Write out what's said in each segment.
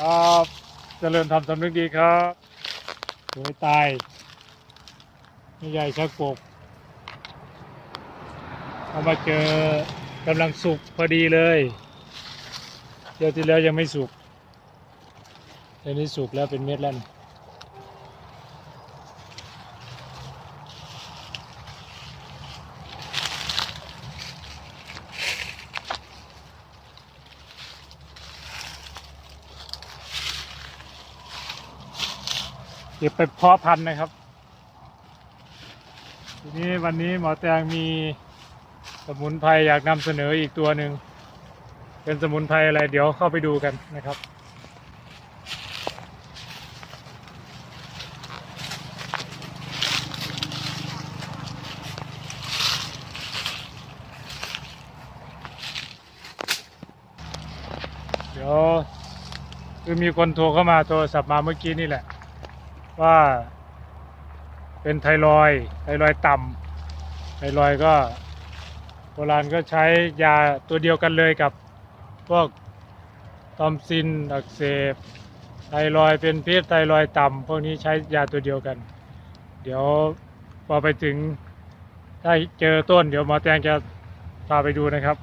ครับเจริญทำสำนึกดีครับสวยตายไม่ใหญ่ชักกบเอามาเจอกำลังสุกพอดีเลยเดี๋ยวที่แล้วยังไม่สุกเดี๋ยวนี้สุกแล้วเป็นเม็ดแล้ว เก็บไปเพาะพันธุ์นะครับ ทีนี้วันนี้หมอแตงมีสมุนไพรอยากนำเสนออีกตัวหนึ่งเป็นสมุนไพรอะไรเดี๋ยวเข้าไปดูกันนะครับเดี๋ยวคือมีคนโทรเข้ามาโทรศัพท์มาเมื่อกี้นี่แหละ ว่าเป็นไทรอยไทรอยต่ำไทรอยก็โบราณก็ใช้ยาตัวเดียวกันเลยกับพวกตอมซินอักเสบไทรอยเป็นพิษไทรอยต่ำพวกนี้ใช้ยาตัวเดียวกัน เดี๋ยวพอไปถึงถ้าเจอต้น เดี๋ยวหมอแตงจะพาไปดูนะครับ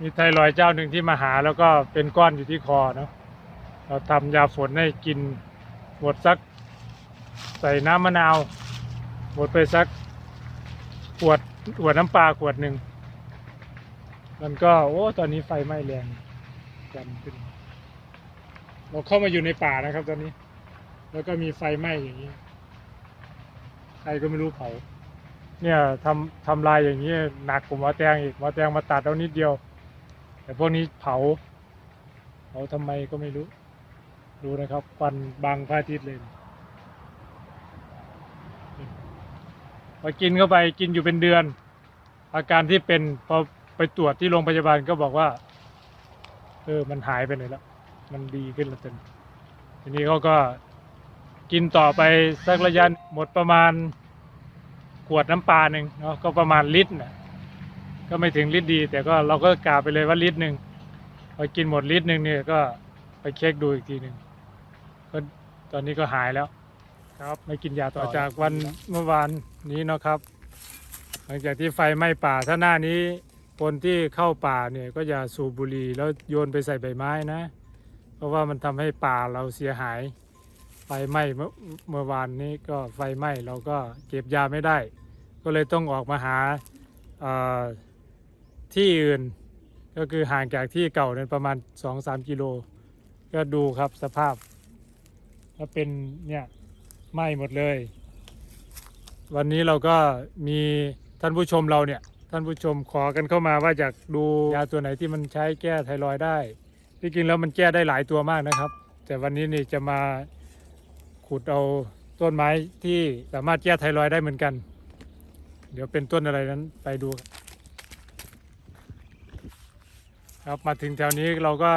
มีไทรอยเจ้าหนึ่งที่มาหาแล้วก็เป็นก้อนอยู่ที่คอเนาะเราทำยาฝนให้กิน หมดสัก ใส่น้ำมะนาวหมดไปสักขวดขวดน้ำปลาขวดหนึ่งมันก็โอ้ตอนนี้ไฟไหม้แรงกันขึ้นเราเข้ามาอยู่ในป่านะครับ ตอนนี้ แล้วก็มีไฟไหม้อย่างนี้ ใครก็ไม่รู้เผาเนี่ยทำทำลายอย่างนี้หนักกว่าหมอแตงอีกหมอแตงมาตัดเอานิดเดียว แต่พวกนี้เผาเผาทำไมก็ไม่รู้ ดูนะครับควันบังพระอาทิตย์เลยพอกินเข้าไปกินอยู่เป็นเดือน อาการที่เป็นพอไปตรวจที่โรงพยาบาลก็บอกว่า เออมันหายไปไหนแล้ว มันดีขึ้นแล้วจนทีนี้เขาก็กินต่อไปสักระยะหมดประมาณขวดน้ำปลาหนึ่งเนาะก็ประมาณลิตรน่ะก็ไม่ถึงลิตรดี แต่ก็เราก็กล่าวไปเลยว่าลิตรหนึ่งพอกินหมดลิตรหนึ่งเนี่ยก็ไปเช็คดูอีกทีหนึ่ง ตอนนี้ก็หายแล้ว ครับไม่กินยาต่อจากวันเมื่อวานนี้เนาะครับ หลังจากที่ไฟไหม้ป่าถ้าหน้านี้คนที่เข้าป่าเนี่ยก็อย่าสูบบุหรี่แล้วโยนไปใส่ใบไม้นะ เพราะว่ามันทำให้ป่าเราเสียหาย ไฟไหม้เมื่อเมื่อวานนี้ก็ไฟไหม้เราก็เก็บยาไม่ได้ ก็เลยต้องออกมาหาเอ่อที่อื่นก็คือห่างจากที่เก่านั้นประมาณ 2-3 กิโล ก็ดูครับสภาพ ถ้าเป็นเนี่ยไหม้หมดเลย วันนี้เราก็มีท่านผู้ชมเราเนี่ยท่านผู้ชมขอกันเข้ามาว่าอยากดูยาตัวไหนที่มันใช้แก้ไทรอยได้ ที่จริงแล้วมันแก้ได้หลายตัวมากนะครับ แต่วันนี้นี่จะมาขุดเอาต้นไม้ที่สามารถแก้ไทรอยได้เหมือนกัน เดี๋ยวเป็นต้นอะไรนั้นไปดู ครับมาถึงแถวนี้เราก็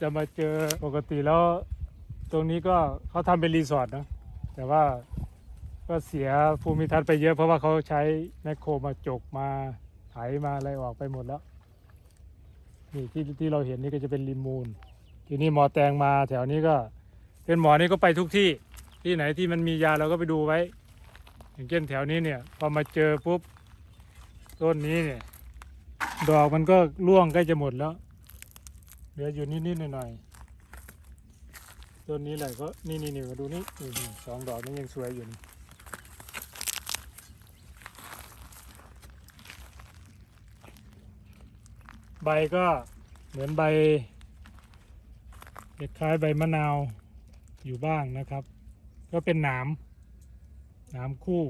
จะมาเจอปกติแล้ว ตรงนี้ก็เขาทำเป็นรีสอร์ทเนอะแต่ว่าก็เสียภูมิทัศน์ไปเยอะเพราะว่าเขาใช้แมคโครมาจกมาไถมาอะไรออกไปหมดแล้วนี่ที่ที่เราเห็นนี่ก็จะเป็นริมมูล ทีนี้หมอแตงมาแถวนี้ก็ เป็นหมอนี่ก็ไปทุกที่ที่ไหนที่มันมียาเราก็ไปดูไว้ อย่างเช่นแถวนี้เนี่ยพอมาเจอปุ๊บต้นนี้เนี่ย ดอกมันก็ร่วงใกล้จะหมดแล้วเหลืออยู่นิดๆหน่อยๆ ต้นนี้แหละก็นี่นี่นี่มาดูนี่นี่สองดอกนี่ยังสวยอยู่นี่ใบก็เหมือนใบคล้ายใบมะนาวอยู่บ้างนะครับ ก็เป็นหนามหนามคู่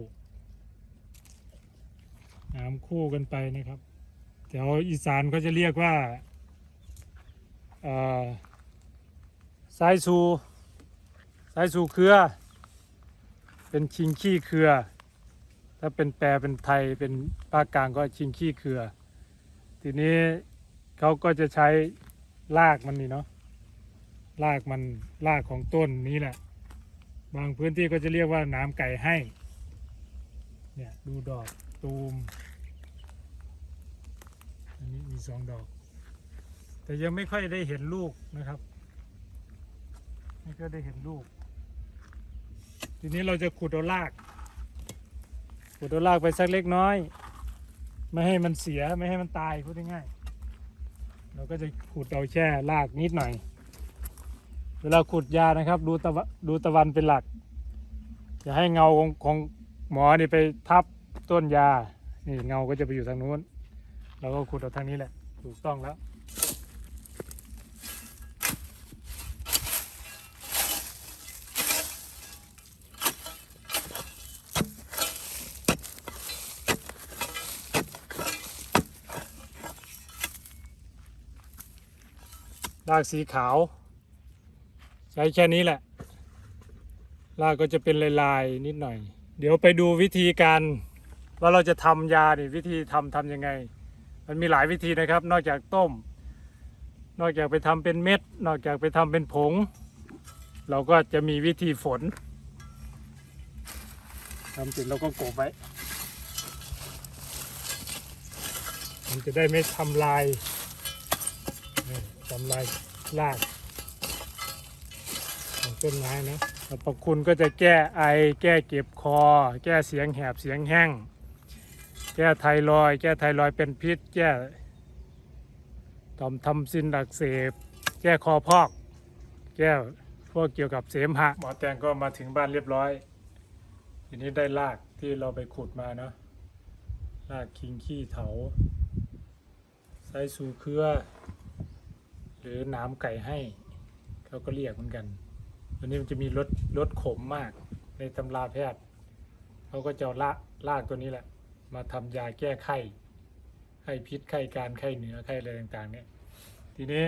หนามคู่กันไปนะครับแถวอีสานเขาจะเรียกว่าอ่อ สายสูสายสูเครือ เป็นชิงขี้เครือ ถ้าเป็นแปลเป็นไทยเป็นภาคกลางก็ชิงขี้เครือ ทีนี้เขาก็จะใช้รากมันนี่เนาะรากมันรากของต้นนี้แหละ บางพื้นที่ก็จะเรียกว่าน้ำไก่ให้ เนี่ยดูดอกตูม อันนี้มีสองดอก แต่ยังไม่ค่อยได้เห็นลูกนะครับ นี่ก็ได้เห็นลูก ทีนี้เราจะขุดเอาราก ขุดเอารากไปสักเล็กน้อย ไม่ให้มันเสียไม่ให้มันตายพูดง่ายๆเราก็จะขุดเอาแค่รากนิดหน่อย เวลาขุดยานะครับ ดูตะวันดูตะวันเป็นหลักอย่าให้เงาของของหมอนี่ไปทับต้นยา นี่เงาก็จะไปอยู่ทางนู้น เราก็ขุดเอาทางนี้แหละ ถูกต้องแล้ว รากสีขาว ใช้แค่นี้แหละรากก็จะเป็นลายๆนิดหน่อย เดี๋ยวไปดูวิธีการว่าเราจะทำยาเนี่ยวิธีทำทำยังไง มันมีหลายวิธีนะครับ นอกจากต้ม นอกจากไปทำเป็นเม็ด นอกจากไปทำเป็นผง เราก็จะมีวิธีฝนทำเสร็จเราก็กบไว้ มันจะได้ไม่ทำลาย ทำลายรากของต้นไม้นะสรรพคุณก็จะแก้ไอ แก้เก็บคอ แก้เสียงแหบเสียงแห้ง แก้ไทรอย แก้ไทรอยเป็นพิษ แก้ต่อมทำซินอักเสบ แก้คอพอก แก้พวกเกี่ยวกับเสมหะ หมอแตงก็มาถึงบ้านเรียบร้อย ทีนี้ได้รากที่เราไปขุดมาเนาะรากคิงขี้เถาไซสูเครือ หรือน้ำไก่ให้ เขาก็เรียกเหมือนกันตัวนี้มันจะมีรสรสขมมากในตำราแพทย์เขาก็จะเอาละรากตัวนี้แหละ มาทำยาแก้ไข้ไข้พิษไข้การไข้เหนือไข้อะไรต่างๆ เนี่ย ทีนี้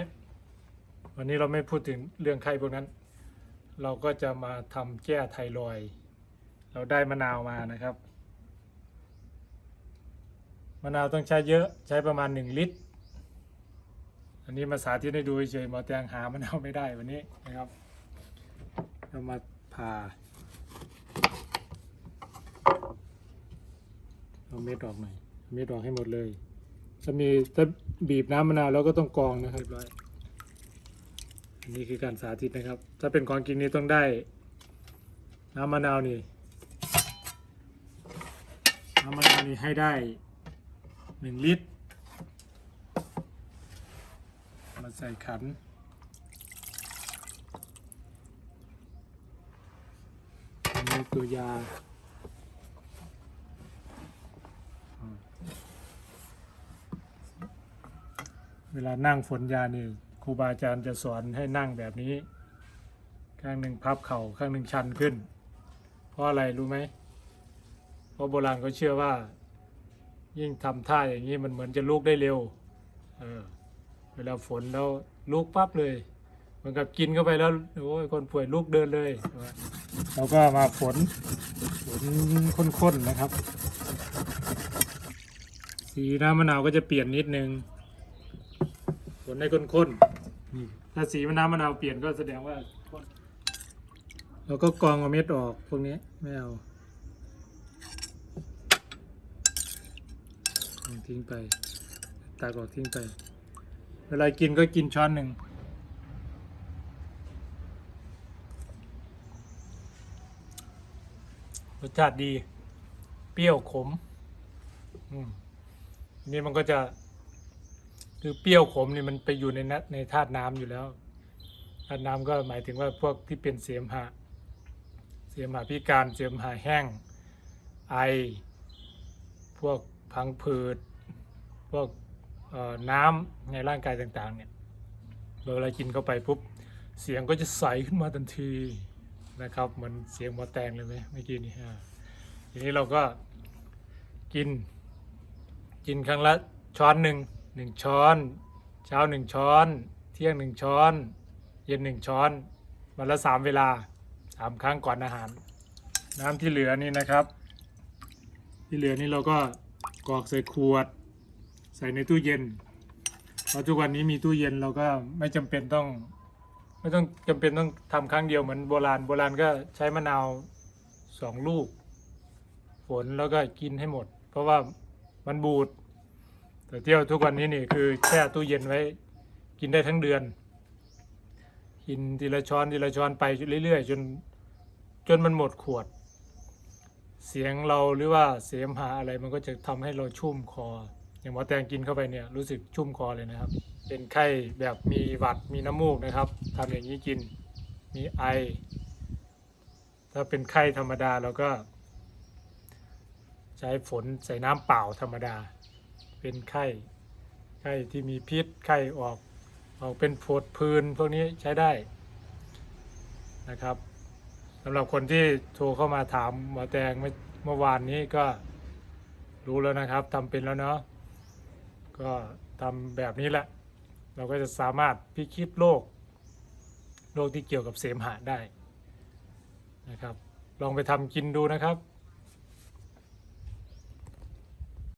วันนี้เราไม่พูดถึงเรื่องไข้พวกนั้น เราก็จะมาทำแก้ไทรอยเราได้มะนาวมานะครับมะนาวต้องใช้เยอะใช้ประมาณ 1 ลิตร อันนี้มาสาธิตให้ดูเฉยๆหมอแตงหามะนาวไม่ได้วันนี้นะครับ เรามาผ่าเอาเม็ดออกหน่อยเม็ดออกให้หมดเลยถ้ามีถ้าบีบน้ำมะนาวแล้วก็ต้องกรองนะครับเรียบร้อยอันนี้คือการสาธิตนะครับ ถ้าเป็นของกินนี่ต้องได้ น้ำมะนาวนี่น้ำมะนาวนี่ให้ได้หนึ่งลิตร มา ใส่ขันอันนี้ตัวยาเวลานั่งฝนยานี่ครูบาอาจารย์จะสอนให้นั่งแบบนี้ ข้างหนึ่งพับเข่าข้างหนึ่งชันขึ้น เพราะอะไรรู้ไหมเพราะโบราณเขาเชื่อว่า ยิ่งทำท่าอย่างนี้มันเหมือนจะลุกได้เร็ว เออ เวลาฝนแล้วลุกปั๊บเลยเหมือนกับกินเข้าไปแล้วโอ้ยคนป่วยลุกเดินเลยเราก็มาฝนฝนข้นๆนะครับ สีน้ำมะนาวก็จะเปลี่ยนนิดนึงฝนให้ข้นๆนี่ถ้าสีมะนาวมะนาวเปลี่ยนก็แสดงว่าข้นเราก็กรองเอาเม็ดออกพวกนี้ไม่เอาทิ้งไปตากออกทิ้งไป เวลากินก็กินช้อนหนึ่งรสชาติดี เปรี้ยวขมอืมนี่มันก็จะ คือเปรี้ยวขมนี่มันไปอยู่ในนในธาตุน้ำอยู่แล้วธาตุน้ำก็หมายถึงว่าพวกที่เป็นเสมหะ เสมหะพิการเสมหะแห้ง ไอ พวกพังผืด พวก น้ำในร่างกายต่างๆเนี่ยเวลากินเข้าไปปุ๊บเสียงก็จะใสขึ้นมาทันทีนะครับเหมือนเสียงหมอแตงเลยไหมเมื่อกี้นี้ทีนี้เราก็กินกินครั้งละช้อนหนึ่งหนึ่งช้อน เช้าหนึ่งช้อน เที่ยงหนึ่งช้อน เย็นหนึ่งช้อนวันละสามเวลาสามครั้งก่อนอาหาร น้ำที่เหลือนี่นะครับ ที่เหลือนี่เราก็กรอกใส่ขวด ใส่ในตู้เย็นเพราะทุกวันนี้มีตู้เย็นเราก็ไม่จำเป็นต้อง ไม่ต้องจำเป็นต้องทำครั้งเดียวเหมือนโบราณโบราณก็ใช้มะนาวสองลูก ฝนแล้วก็กินให้หมด เพราะว่ามันบูดแต่เที่ยวทุกวันนี้นี่คือแช่ตู้เย็นไว้ กินได้ทั้งเดือน กินทีละช้อนทีละช้อนไปเรื่อยๆจนจนมันหมดขวด เสียงเราหรือว่าเสียมหะอะไรมันก็จะทำให้เราชุ่มคอ อย่างหมอแตงกินเข้าไปเนี่ยรู้สึกชุ่มคอเลยนะครับ เป็นไข้แบบมีหวัดมีน้ำมูกนะครับทำอย่างนี้กินมีไอ ถ้าเป็นไข้ธรรมดาเราก็ ใช้ฝนใส่น้ำเปล่าธรรมดา เป็นไข้ไข้ที่มีพิษไข้ออกออกเป็นผดพื้นพวกนี้ใช้ได้นะครับสำหรับคนที่โทรเข้ามาถามหมอแตงเมื่อเมื่อวานนี้ก็รู้แล้วนะครับทำเป็นแล้วเนาะ ก็ทำแบบนี้แหละ เราก็จะสามารถพิคิดโรคโรคที่เกี่ยวกับเสมหะได้นะครับ ลองไปทำกินดูนะครับ